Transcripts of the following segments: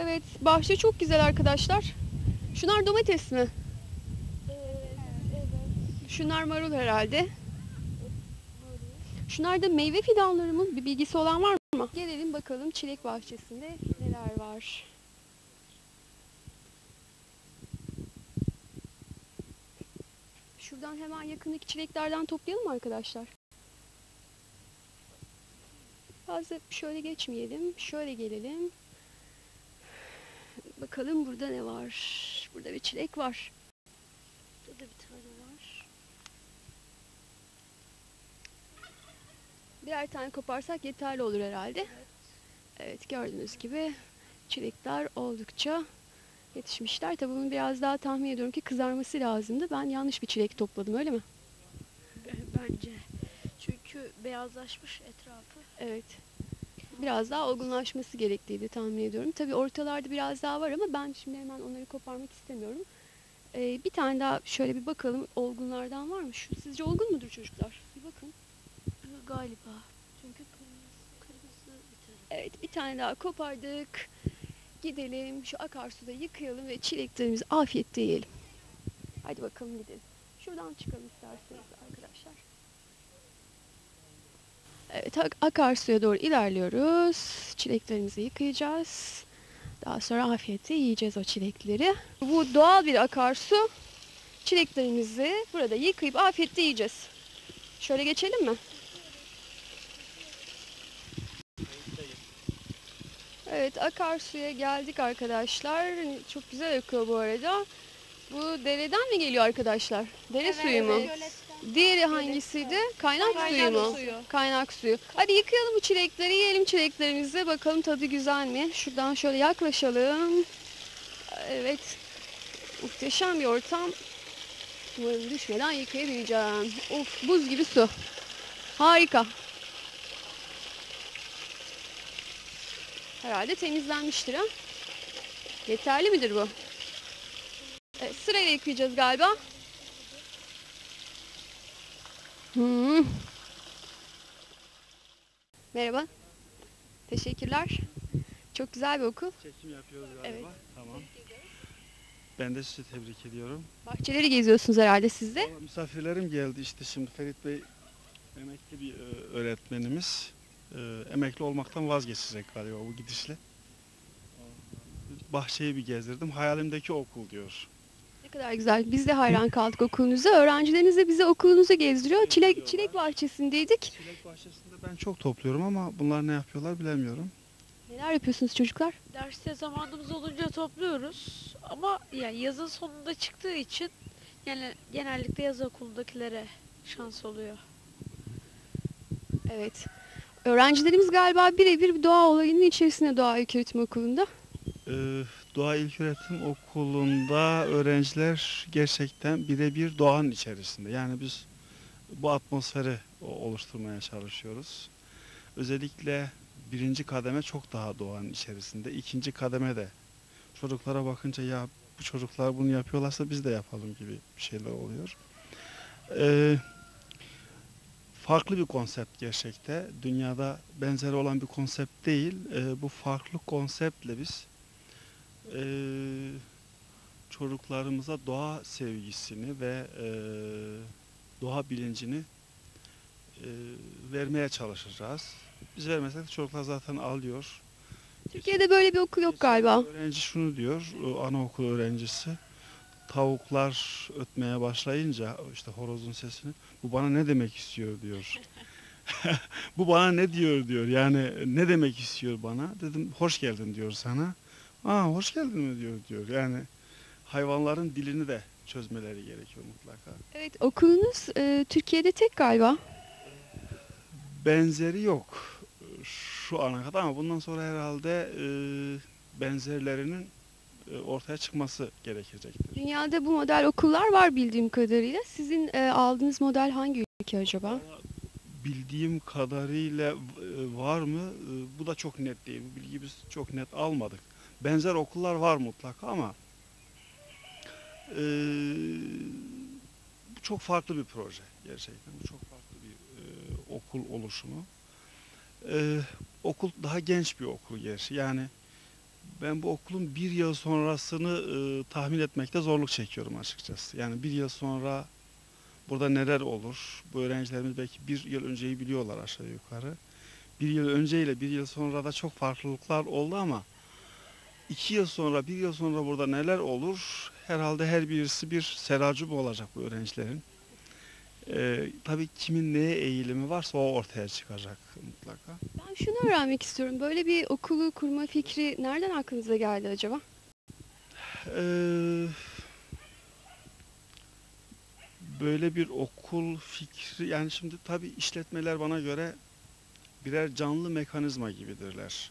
Evet, bahçe çok güzel arkadaşlar. Şunlar domates mi? Şunlar marul herhalde. Şunlar da meyve fidanları mı? Bir bilgisi olan var mı? Gelelim bakalım çilek bahçesinde neler var. Şuradan hemen yakındaki çileklerden toplayalım arkadaşlar? Fazla şöyle geçmeyelim. Şöyle gelelim. Bakalım burada ne var? Burada bir çilek var. Burada bir tane var. Birer tane koparsak yeterli olur herhalde. Evet gördüğünüz gibi çilekler oldukça yetişmişler. Tabii bunu biraz daha tahmin ediyorum ki kızarması lazımdı. Ben yanlış bir çilek topladım öyle mi? Bence. Çünkü beyazlaşmış etrafı. Evet. Biraz daha olgunlaşması gerektiğini tahmin ediyorum. Tabii ortalarda biraz daha var ama ben şimdi hemen onları koparmak istemiyorum. Ee, bir tane daha şöyle bir bakalım olgunlardan var mı? Şu, sizce olgun mudur çocuklar? Bir bakın. Galiba. Çünkü kırmızı, kırmızı bir. Evet bir tane daha kopardık. Gidelim şu akarsuda yıkayalım ve çileklerimizi afiyetle yiyelim. Hadi bakalım gidelim. Şuradan çıkalım isterseniz arkadaşlar. Evet ak- akarsuya doğru ilerliyoruz. Çileklerimizi yıkayacağız. Daha sonra afiyetle yiyeceğiz o çilekleri. Bu doğal bir akarsu. Çileklerimizi burada yıkayıp afiyetle yiyeceğiz. Şöyle geçelim mi? Evet akarsuya geldik arkadaşlar. Çok güzel akıyor bu arada. Bu dereden mi geliyor arkadaşlar? Dere suyu mu? Diğeri hangisiydi? Kaynak, suyu mu? Kaynak suyu. Hadi yıkayalım bu çilekleri, yiyelim çileklerimizi. Bakalım tadı güzel mi? Şuradan şöyle yaklaşalım. Evet. Muhteşem bir ortam. Umarım düşmeden yıkayabileceğim. Of buz gibi su. Harika. Herhalde temizlenmiştir ha. Yeterli midir bu? Evet, sırayla yıkayacağız galiba. Hmm. Merhaba. Teşekkürler. Çok güzel bir okul. Çekim yapıyoruz galiba. Evet. Tamam. Ben de sizi tebrik ediyorum. Bahçeleri geziyorsunuz herhalde siz de. Valla Misafirlerim geldi işte şimdi Ferit Bey emekli bir e, öğretmenimiz. E, emekli olmaktan vazgeçecek galiba bu gidişle. Bahçeyi bir gezdirdim. Hayalimdeki okul diyor. Ne kadar güzel. Biz de hayran kaldık okulunuza. Öğrencileriniz de bize okulunuzu gezdiriyor. Çilek, çilek bahçesindeydik. Çilek bahçesinde ben çok topluyorum ama bunlar ne yapıyorlar bilemiyorum. Neler yapıyorsunuz çocuklar? Derste zamanımız olunca topluyoruz. Ama yani yazın sonunda çıktığı için yani genellikle yaz okulundakilere şans oluyor. Evet. Öğrencilerimiz galiba birebir bir doğa olayının içerisinde Doğa İlköğretim Okulu'nda. Ee, Doğa İlköğretim Okulu'nda öğrenciler gerçekten birebir doğanın içerisinde. Yani biz bu atmosferi oluşturmaya çalışıyoruz. Özellikle birinci kademe çok daha doğanın içerisinde. İkinci kademe de çocuklara bakınca ya bu çocuklar bunu yapıyorlarsa biz de yapalım gibi bir şeyler oluyor. Ee, farklı bir konsept gerçekte. Dünyada benzeri olan bir konsept değil. Ee, bu farklı konseptle biz eee, çocuklarımıza doğa sevgisini ve eee, doğa bilincini eee, vermeye çalışacağız. Biz vermesek de çocuklar zaten alıyor. Türkiye'de böyle bir okul yok galiba. Öğrenci şunu diyor, anaokul öğrencisi. Tavuklar ötmeye başlayınca işte horozun sesini bu bana ne demek istiyor diyor. bu bana ne diyor diyor. Yani ne demek istiyor bana? Dedim hoş geldin diyor sana. Aa hoş geldin mi diyor diyor. Yani hayvanların dilini de çözmeleri gerekiyor mutlaka. Evet okulunuz e, Türkiye'de tek galiba. Benzeri yok şu ana kadar ama bundan sonra herhalde e, benzerlerinin e, ortaya çıkması gerekecektir. Dünyada bu model okullar var bildiğim kadarıyla. Sizin e, aldığınız model hangi ülke acaba? Bildiğim kadarıyla e, var mı? E, Bu da çok net değil. Bu bilgiyi biz çok net almadık. Benzer okullar var mutlaka ama e, çok farklı bir proje gerçekten. Bu çok farklı bir e, okul oluşumu. E, okul daha genç bir okul gerçi. Yani Ben bu okulun bir yıl sonrasını e, tahmin etmekte zorluk çekiyorum açıkçası. Yani bir yıl sonra burada neler olur? Bu öğrencilerimiz belki bir yıl önceyi biliyorlar aşağı yukarı. Bir yıl önceyle bir yıl sonra da çok farklılıklar oldu ama iki yıl sonra, bir yıl sonra burada neler olur? Herhalde her birisi bir seracüp olacak bu öğrencilerin. Ee, tabii kimin neye eğilimi varsa o ortaya çıkacak mutlaka. Ben şunu öğrenmek istiyorum. Böyle bir okulu kurma fikri nereden aklınıza geldi acaba? Ee, böyle bir okul fikri yani şimdi tabii işletmeler bana göre birer canlı mekanizma gibidirler.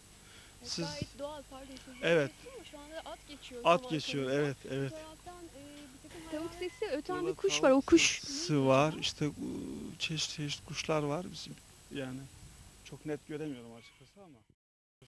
Siz- Gayet doğal pardon Evet. ama şu anda at geçiyor. At geçiyor evet evet. E, tavuk sesi öten Burada bir kuş var o kuş. sesi var işte çeşit çeşit kuşlar var bizim yani çok net göremiyorum açıkçası ama.